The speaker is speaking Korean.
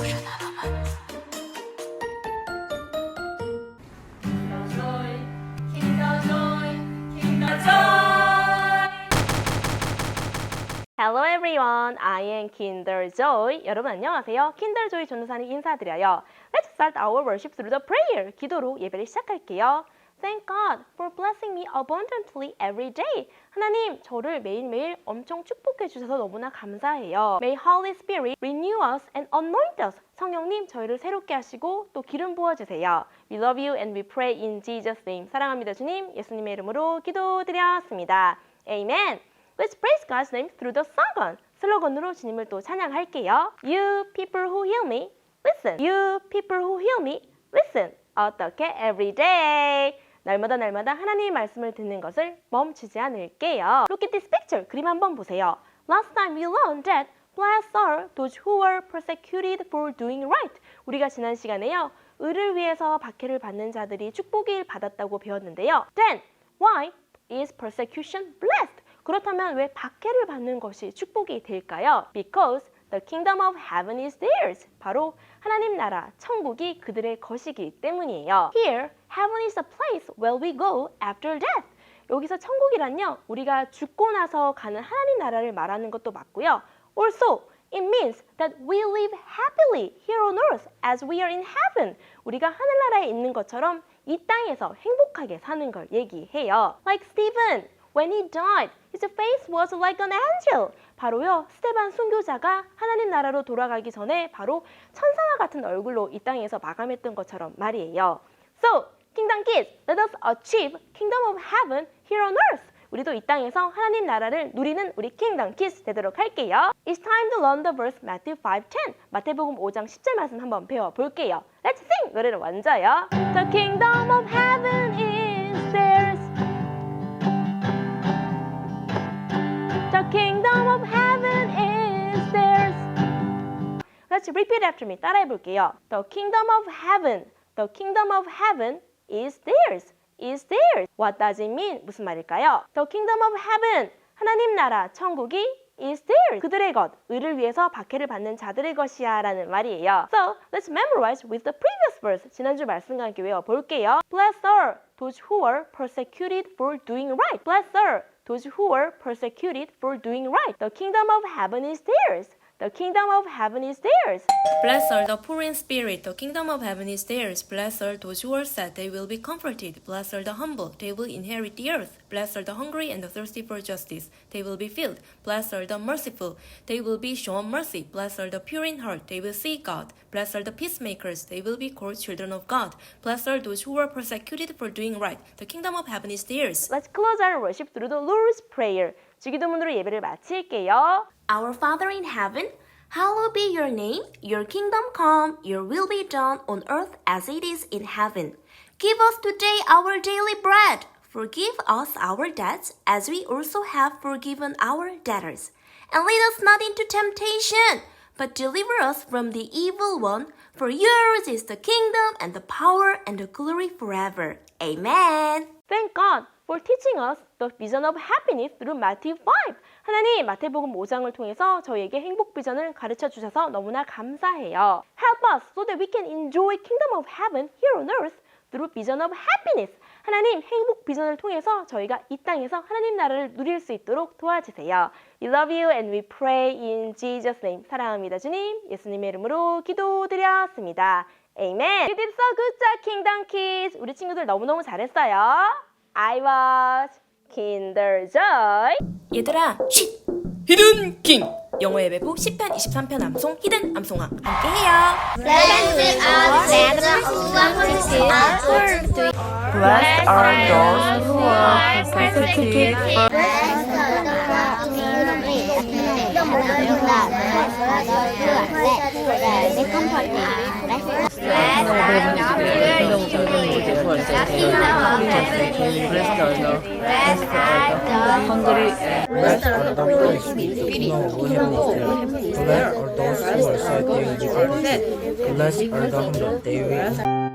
Hello everyone, I am Kinder Joy. 여러분 안녕하세요. Kinder Joy 전도사님 인사드려요. Let's start our worship through the prayer. 기도로 예배를 시작할게요. Thank God for blessing me abundantly every day. 하나님, 저를 매일매일 엄청 축복해 주셔서 너무나 감사해요. May Holy Spirit renew us and anoint us. 성령님, 저희를 새롭게 하시고 또 기름 부어 주세요. We love you and we pray in Jesus name. 사랑합니다, 주님. 예수님의 이름으로 기도드렸습니다. Amen. Let's praise God's name through the slogan. 슬로건으로 주님을 또 찬양할게요. You people who heal me, listen. You people who heal me, listen. 어떻게? Every day. 날마다 날마다 하나님의 말씀을 듣는 것을 멈추지 않을게요. Look at this picture. 그림 한번 보세요. Last time we learned that blessed are those who are persecuted for doing right. 우리가 지난 시간에요. 의를 위해서 박해를 받는 자들이 축복을 받았다고 배웠는데요. Then why is persecution blessed? 그렇다면 왜 박해를 받는 것이 축복이 될까요? Because the kingdom of heaven is theirs. 바로 하나님 나라, 천국이 그들의 것이기 때문이에요. Here, heaven is the place where we go after death. 여기서 천국이란요, 우리가 죽고 나서 가는 하나님 나라를 말하는 것도 맞고요. Also, it means that we live happily here on earth as we are in heaven. 우리가 하늘나라에 있는 것처럼 이 땅에서 행복하게 사는 걸 얘기해요. Like Stephen, when he died, his face was like an angel. 바로요, 스테반 순교자가 하나님 나라로 돌아가기 전에 바로 천사와 같은 얼굴로 이 땅에서 마감했던 것처럼 말이에요. So, Kingdom Kids, let us achieve Kingdom of Heaven here on earth. 우리도 이 땅에서 하나님 나라를 누리는 우리 Kingdom Kids 되도록 할게요. It's time to learn the verse Matthew 5:10. 마태복음 5장 10절 말씀 한번 배워 볼게요. Let's sing 노래를 먼저요. The Kingdom of Heaven is The Kingdom of Heaven is theirs. Let's repeat after me. 따라해 볼게요. The Kingdom of Heaven. The Kingdom of Heaven is theirs. Is theirs. What does it mean? 무슨 말일까요? The Kingdom of Heaven. 하나님 나라 천국이 is theirs. 그들의 것, 의를 위해서 박해를 받는 자들의 것이야 라는 말이에요. So, let's memorize with the previous verse. 지난주 말씀과 함께 외워볼게요. Blessed are those who are persecuted for doing right. Blessed are those who are persecuted for doing right. The kingdom of heaven is theirs. The kingdom of heaven is theirs. Blessed are the poor in spirit, the kingdom of heaven is theirs. Blessed are those who are sad, they will be comforted. Blessed are the humble, they will inherit the earth. Blessed are the hungry and the thirsty for justice, they will be filled. Blessed are the merciful, they will be shown mercy. Blessed are the pure in heart, they will see God. Blessed are the peacemakers, they will be called children of God. Blessed are those who are persecuted for doing right, the kingdom of heaven is theirs. Let's close our worship through the Lord's Prayer. 주기도문으로 예배를 마칠게요. Our Father in heaven, hallowed be your name. Your kingdom come, your will be done on earth as it is in heaven. Give us today our daily bread. Forgive us our debts as we also have forgiven our debtors. And lead us not into temptation, but deliver us from the evil one. For yours is the kingdom and the power and the glory forever. Amen. Thank God For teaching us the vision of happiness through Matthew 5. 하나님, 마태복음 5장을 통해서 저희에게 행복 비전을 가르쳐 주셔서 너무나 감사해요. Help us so that we can enjoy kingdom of heaven here on earth through vision of happiness. 하나님, 행복 비전을 통해서 저희가 이 땅에서 하나님 나라를 누릴 수 있도록 도와주세요. We love you and we pray in Jesus name. 사랑합니다, 주님. 예수님의 이름으로 기도드렸습니다. Amen. You did so good job, Kingdom Kids. 우리 친구들 너무너무 잘했어요. I was Kinder Joy. 얘들아, 쉿! 히든 킹! 영어 예배부 10편, 23편 암송, 히든 암송아 함께해요. Blessed are those who are persecuted. Blessed are those who are persecuted for Blessed are the poor in spirit, for they will be filled. Blessed are those who are suffering because blessed are the humble, they will